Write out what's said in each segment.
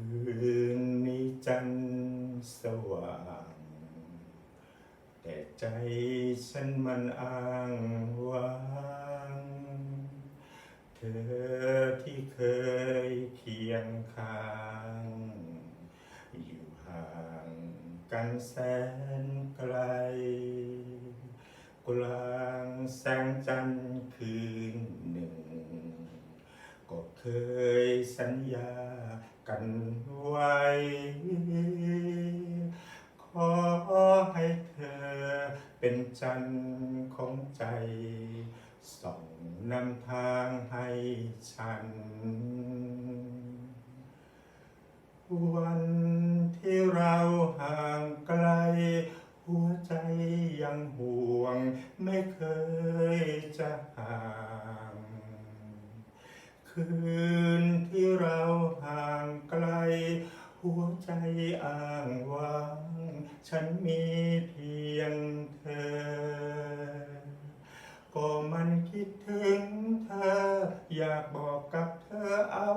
คืนนี้จันสว่าง แต่ใจฉันมันอ้างว้างเธอที่เคยเคียงข้าง อยู่ห่างกันแสนไกล กลางแสงจันทร์คืนหนึ่ง ก็เคยสัญญากันไว้ ขอให้เธอเป็นจันทร์ของใจ ส่องนำทางให้ฉัน วันที่เราห่างไกล หัวใจยังห่วง ไม่เคยจะห่าง คืนที่เราห่างไกล หัวใจอ้างว้าง ฉันมีเพียงเธอ ก็มันคิดถึงเธอ อยากบอกกับเธอเอา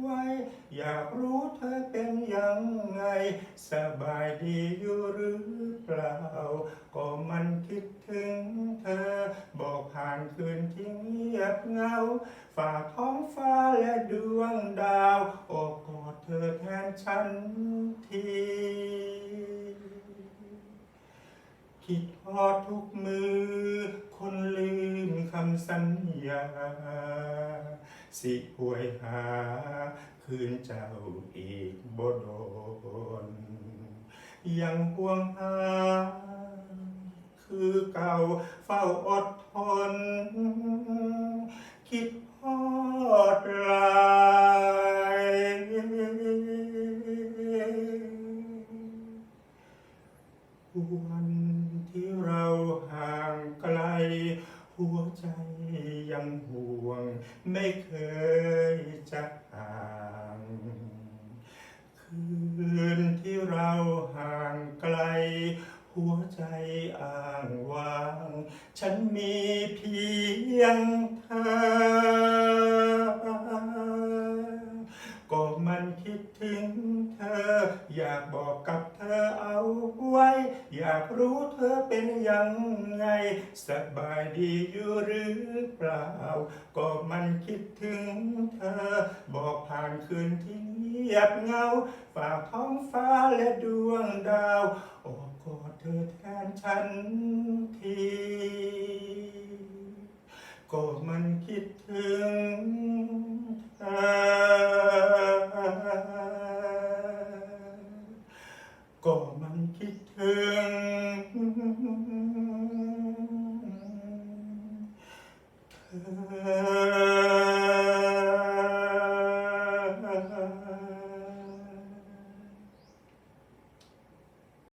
ไว้ อยากรู้เธอเป็นยังไง สบายดีอยู่หรือเปล่า ก็มันคิดถึงเธอ บอกผ่านคืนที่เงียบ เงา ฝากท้องฟ้าและดวงดาวโอบกอดเธอแทนฉันที คิดทอดทุกมือ คนลืมคำสัญญา สิหวยหา คืนเจ้าอีกบ่โดนยังห่วงหา คือเก่าเฝ้าอดทน คิดทอดหลายวันที่เราห่างไกล หัวใจยังห่วง ไม่เคยจะห่าง คืน มีเพียงเธอ ก็มันคิดถึงเธอ อยากบอกกับเธอเอาไว้ อยากรู้เธอเป็นยังไง สบายดีอยู่หรือเปล่า ก็มันคิดถึงเธอ บอกผ่านคืนที่เงียบเงา ฝากท้องฟ้าและดวงดาวโอบ กอดเธอแทนฉันทีก็มันคิดถึงเธอก็มันคิดถึง